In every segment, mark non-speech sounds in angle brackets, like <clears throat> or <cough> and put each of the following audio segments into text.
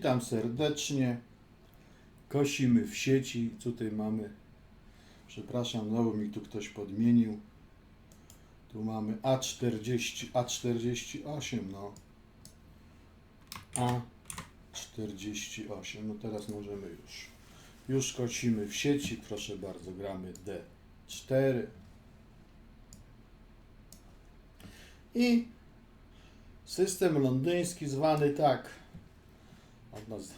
Witam serdecznie. Kosimy w sieci. Tutaj mamy, przepraszam, znowu mi tu ktoś podmienił. Tu mamy A40, A48, no. A48, no teraz możemy już. Już kosimy w sieci, proszę bardzo, gramy D4. I system londyński zwany tak. Od nas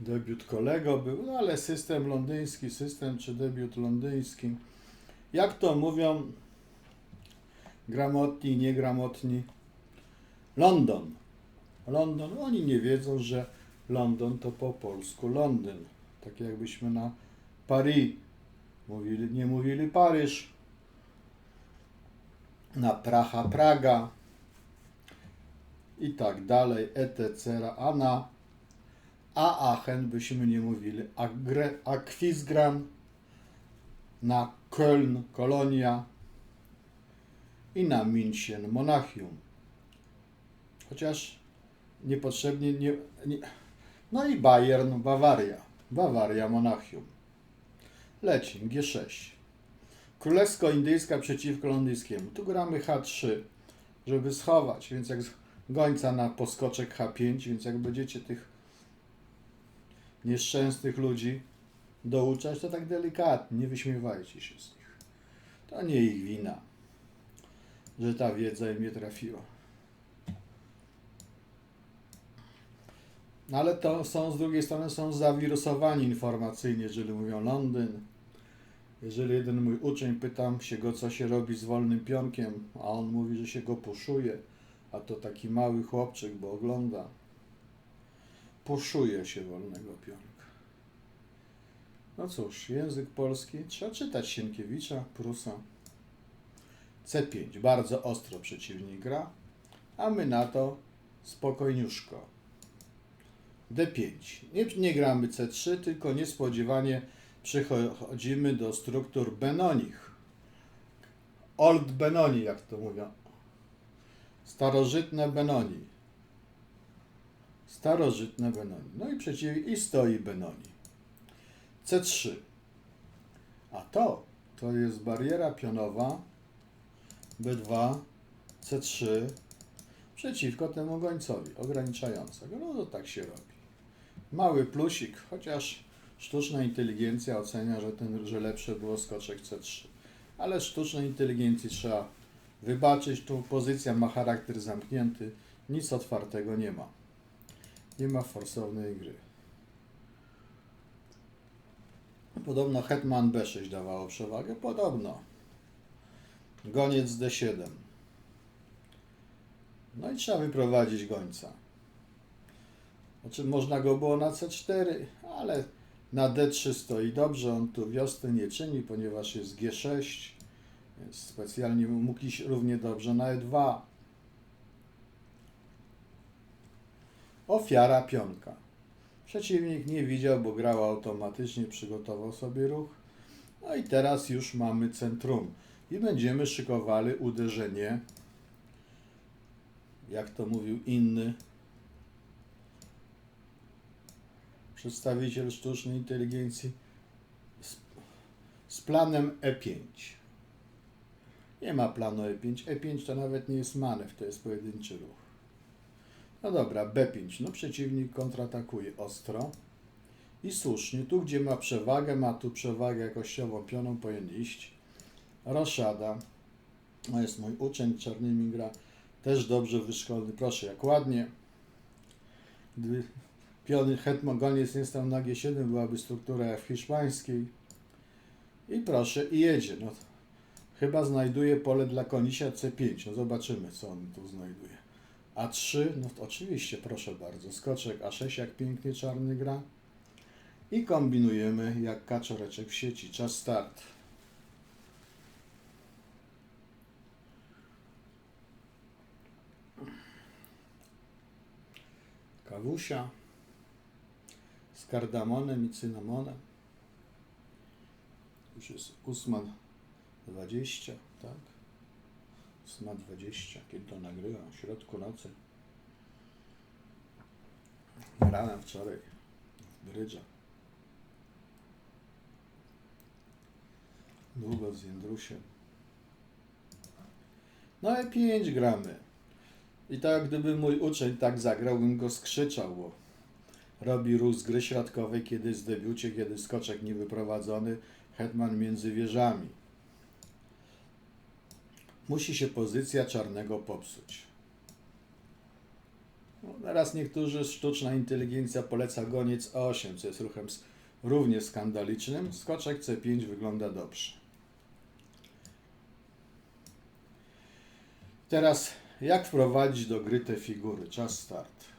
debiut kolego był, no ale system londyński, system czy debiut londyński. Jak to mówią gramotni, niegramotni? London. London, oni nie wiedzą, że London to po polsku Londyn. Tak jakbyśmy na Paris mówili, nie mówili Paryż. Na Praha, Praga i tak dalej, etc. A na a Aachen byśmy nie mówili Aquisgran, na Köln, Kolonia i na München, Monachium. Chociaż niepotrzebnie nie, nie. No i Bayern, Bawaria. Bawaria, Monachium. Leci G6. Królewsko-indyjska przeciwko londyńskiemu. Tu gramy H3, żeby schować, więc jak gońca na poskoczek H5, więc jak będziecie tych nieszczęsnych ludzi douczać, to tak delikatnie, nie wyśmiewajcie się z nich. To nie ich wina, że ta wiedza im nie trafiła. No ale to są z drugiej strony są zawirusowani informacyjnie, jeżeli mówią Londyn. Jeżeli jeden mój uczeń pytam się go, co się robi z wolnym pionkiem, a on mówi, że się go puszuje, a to taki mały chłopczyk, bo ogląda. Puszuje się wolnego pionka. No cóż, język polski, trzeba czytać Sienkiewicza, Prusa. C5, bardzo ostro przeciwnik gra, a my na to spokojniuszko. D5. Nie, nie gramy C3, tylko niespodziewanie przechodzimy do struktur Benonich. Old Benoni, jak to mówią. Starożytne Benoni. Starożytne Benoni. No i przeciw i stoi Benoni. C3. A to, to jest bariera pionowa B2, C3 przeciwko temu gońcowi ograniczającego. No to tak się robi. Mały plusik, chociaż sztuczna inteligencja ocenia, że, ten, że lepsze było skoczek C3. Ale sztucznej inteligencji trzeba wybaczyć. Tu pozycja ma charakter zamknięty, nic otwartego nie ma. Nie ma forsownej gry. Podobno Hetman B6 dawało przewagę. Podobno. Goniec D7. No i trzeba wyprowadzić gońca. Znaczy można go było na C4, ale na D3 stoi dobrze. On tu wiosny nie czyni, ponieważ jest G6. Specjalnie mógł iść równie dobrze na E2. Ofiara pionka. Przeciwnik nie widział, bo grał automatycznie, przygotował sobie ruch. No i teraz już mamy centrum. I będziemy szykowali uderzenie, jak to mówił inny przedstawiciel sztucznej inteligencji, z, z planem E5. Nie ma planu E E5. E5 to nawet nie jest manewr, to jest pojedynczy ruch. No dobra, B5. No przeciwnik kontratakuje ostro. I słusznie, tu gdzie ma przewagę, ma tu przewagę jakościową pioną, powinien iść. Roszada. No jest mój uczeń, czarnymi gra. Też dobrze wyszkolony. Proszę, jak ładnie. Gdyby piony hetman goniec nie stał na G7, byłaby struktura w hiszpańskiej. I proszę, i jedzie. No, chyba znajduje pole dla konisia C5. No zobaczymy, co on tu znajduje. A3, no to oczywiście, proszę bardzo. Skoczek A6, jak pięknie czarny gra. I kombinujemy jak kaczoreczek w sieci. Czas start. Kawusia z kardamonem i cynamonem. Już jest 8.20, tak? 8.20, kiedy to nagrywam, w środku nocy. Grałem wczoraj w brydża. Długo z Jędrusiem. No E5 gramy. I tak gdyby mój uczeń tak zagrał, bym go skrzyczał, bo robi ruch z gry środkowej, kiedy w debiucie, kiedy skoczek niewyprowadzony, hetman między wieżami. Musi się pozycja czarnego popsuć. No, teraz niektórzy sztuczna inteligencja poleca goniec 8, co jest ruchem równie skandalicznym. Skoczek C5 wygląda dobrze. Teraz jak wprowadzić do gry te figury? Czas start.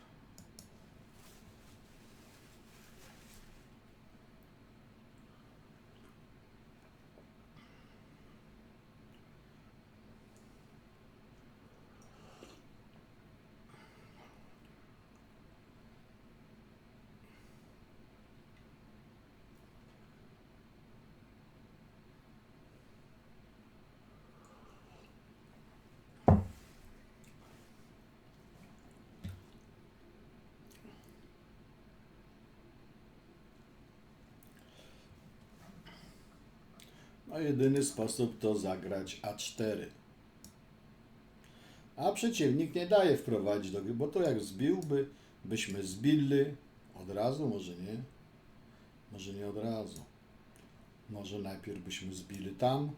No jedyny sposób to zagrać A4. A przeciwnik nie daje wprowadzić do gry, bo to jak zbiłby, byśmy zbili od razu, może nie. Może nie od razu. Może najpierw byśmy zbili tam.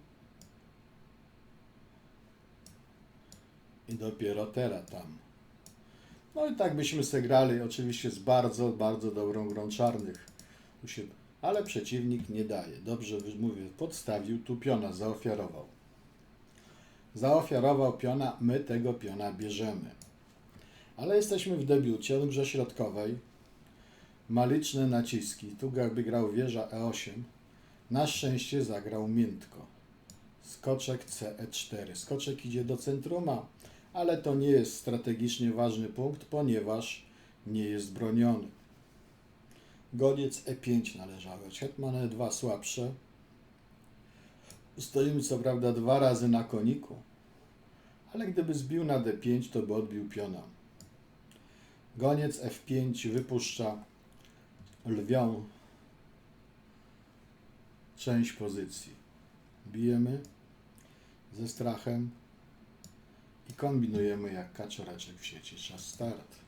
I dopiero teraz tam. No i tak byśmy se grali, oczywiście z bardzo, bardzo dobrą grą czarnych. Tu się, ale przeciwnik nie daje. Dobrze mówię, podstawił, tu piona zaofiarował. Zaofiarował piona, my tego piona bierzemy. Ale jesteśmy w debiucie, w grze środkowej. Ma liczne naciski. Tu jakby grał wieża E8. Na szczęście zagrał miętko. Skoczek CE4. Skoczek idzie do centruma, ale to nie jest strategicznie ważny punkt, ponieważ nie jest broniony. Goniec E5 należały. Hetman E2 słabsze. Stoimy co prawda dwa razy na koniku, ale gdyby zbił na D5, to by odbił piona. Goniec F5 wypuszcza lwią część pozycji. Bijemy ze strachem i kombinujemy jak kaczoreczek w sieci. Czas start.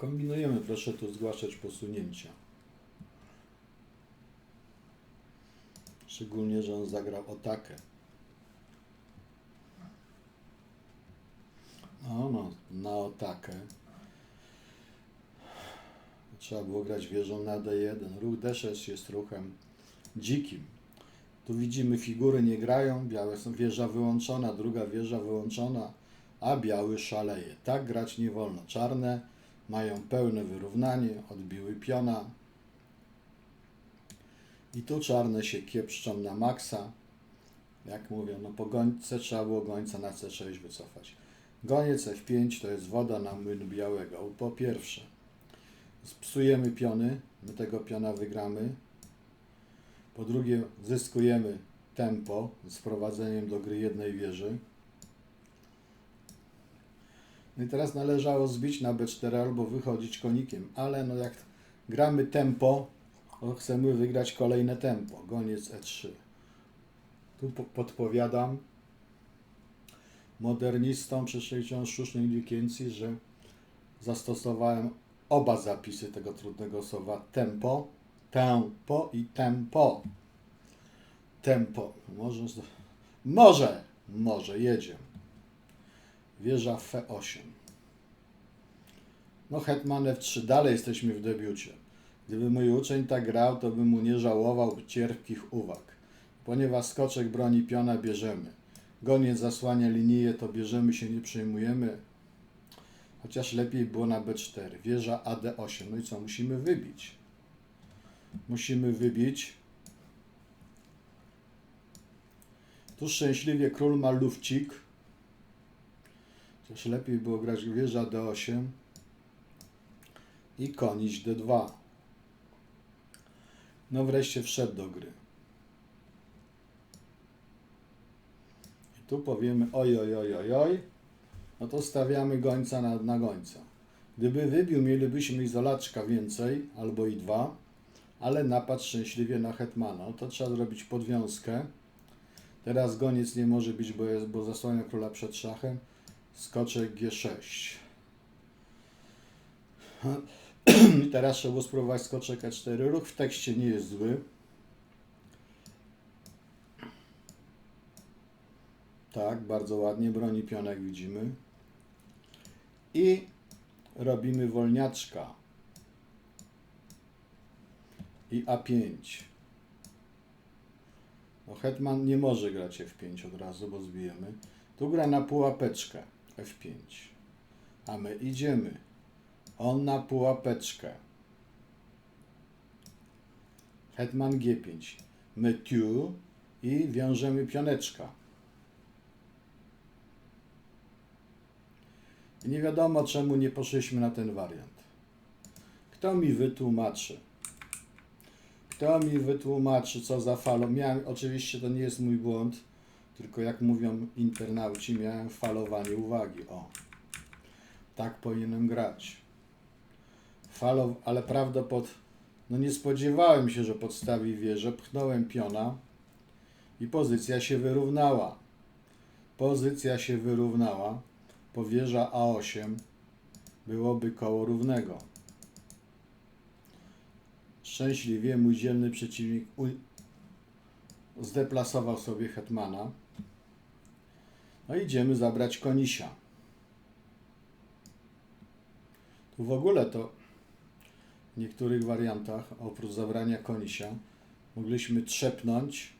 Kombinujemy, proszę tu zgłaszać posunięcia. Szczególnie, że on zagrał otakę. No, no, na otakę. Trzeba było grać wieżą na D1. Ruch D6 jest ruchem dzikim. Tu widzimy figury nie grają, białe są wieża wyłączona, druga wieża wyłączona, a biały szaleje. Tak grać nie wolno. Czarne mają pełne wyrównanie, odbiły piona. I tu czarne się kiepszczą na maksa. Jak mówię, no po gońce trzeba było gońca na C6 wycofać. Goniec F5 to jest woda na młyn białego. Po pierwsze, spsujemy piony, my tego piona wygramy. Po drugie, zyskujemy tempo z wprowadzeniem do gry jednej wieży. No i teraz należało zbić na B4 albo wychodzić konikiem, ale no jak gramy tempo, to chcemy wygrać kolejne tempo. Goniec E3. Tu po- podpowiadam modernistom przyszłej sztucznej inteligencji, że zastosowałem oba zapisy tego trudnego słowa tempo, tempo i tempo. Tempo. Może, może, może, jedziemy. Wieża F8. No hetman F3, dalej jesteśmy w debiucie. Gdyby mój uczeń tak grał, to bym mu nie żałował cierpkich uwag. Ponieważ skoczek broni piona, bierzemy. Goniec zasłania linię, to bierzemy się, nie przejmujemy. Chociaż lepiej było na B4. Wieża AD8. No i co? Musimy wybić. Musimy wybić. Tu szczęśliwie król ma lufcik. Też lepiej było grać wieża D8 i konić D2. No wreszcie wszedł do gry. I tu powiemy oj, oj, oj, oj, oj. No to stawiamy gońca na, na gońca. Gdyby wybił, mielibyśmy izolaczka więcej, albo i dwa, ale napad szczęśliwie na hetmana. No to trzeba zrobić podwiązkę. Teraz goniec nie może być, bo, jest, bo zasłania króla przed szachem. Skoczek G6. <clears throat> I teraz trzeba spróbować skoczek E4. Ruch w tekście nie jest zły. Tak, bardzo ładnie broni pionek widzimy. I robimy wolniaczka. I A5. No hetman nie może grać F5 od razu, bo zbijemy. Tu gra na pułapeczkę F5. A my idziemy. On na pułapeczkę. Hetman G5. My tu i wiążemy pioneczka. I nie wiadomo czemu nie poszliśmy na ten wariant. Kto mi wytłumaczy? Kto mi wytłumaczy, co za falą? Miałem, oczywiście to nie jest mój błąd, tylko jak mówią internauci, miałem falowanie uwagi. O, tak powinienem grać. Falow, ale prawdopod... No nie spodziewałem się, że podstawi wieżę, pchnąłem piona i pozycja się wyrównała. Pozycja się wyrównała. Powierza A8 byłoby koło równego. Szczęśliwie mój dzielny przeciwnik zdeplasował sobie hetmana. No idziemy zabrać konisia. Tu w ogóle to w niektórych wariantach, oprócz zabrania konisia, mogliśmy trzepnąć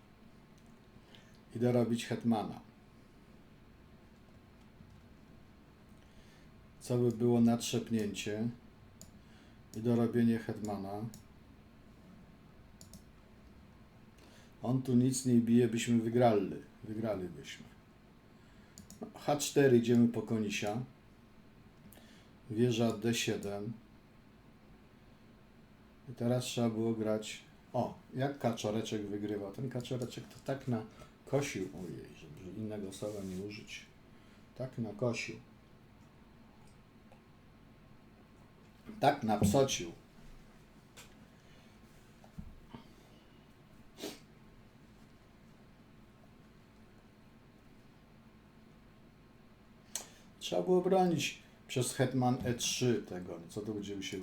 i dorobić hetmana. Co by było na trzepnięcie i dorobienie hetmana? On tu nic nie bije, byśmy wygrali. Wygralibyśmy. No, H4 idziemy po konisia. Wieża D7. I teraz trzeba było grać. O, jak kaczoreczek wygrywa. Ten kaczoreczek to tak nakosił. Ojej, żeby innego słowa nie użyć. Tak nakosił. Tak napsocił. Trzeba było bronić przez hetman e3 tego. No Co to będziemy się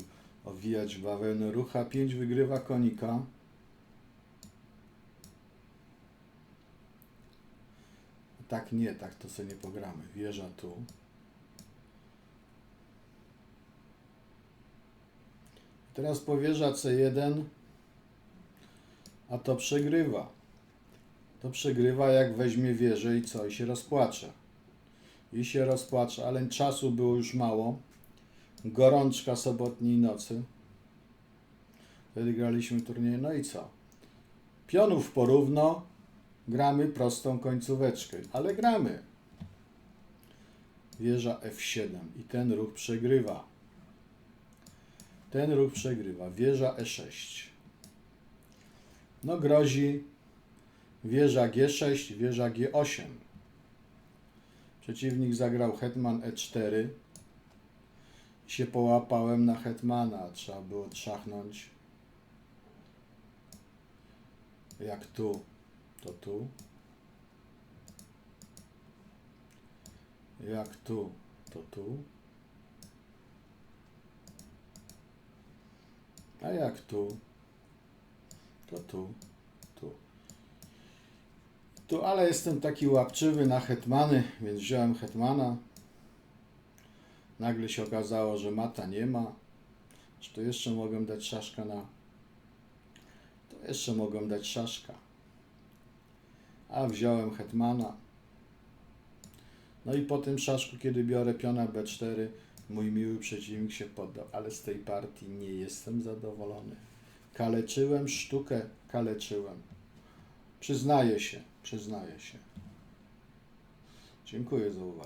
owijać bawełnę? Ruch A5 wygrywa konika. Tak nie, tak to sobie nie pogramy. Wieża tu. Teraz powierza C1, a to przegrywa. To przegrywa jak weźmie wieżę i co? I się rozpłacze. I się rozpłacze, ale czasu było już mało. Gorączka sobotniej nocy. Wtedy graliśmy turniej. No i co? Pionów porówno. Gramy prostą końcóweczkę, ale gramy. Wieża F7 i ten ruch przegrywa. Ten ruch przegrywa. Wieża E6. No grozi wieża G6, wieża G8. Przeciwnik zagrał hetman E4. I się połapałem na hetmana. Trzeba było trzachnąć. Jak tu, to tu. Jak tu, to tu. A jak tu, to tu. Tu, ale jestem taki łapczywy na hetmany, więc wziąłem hetmana. Nagle się okazało, że mata nie ma. Czy to jeszcze mogę dać szaszka na... To jeszcze mogę dać szaszka. A wziąłem hetmana. No i po tym szaszku, kiedy biorę piona B4, mój miły przeciwnik się poddał, ale z tej partii nie jestem zadowolony. Kaleczyłem sztukę, kaleczyłem. Przyznaję się, przyznaję się. Dziękuję za uwagę.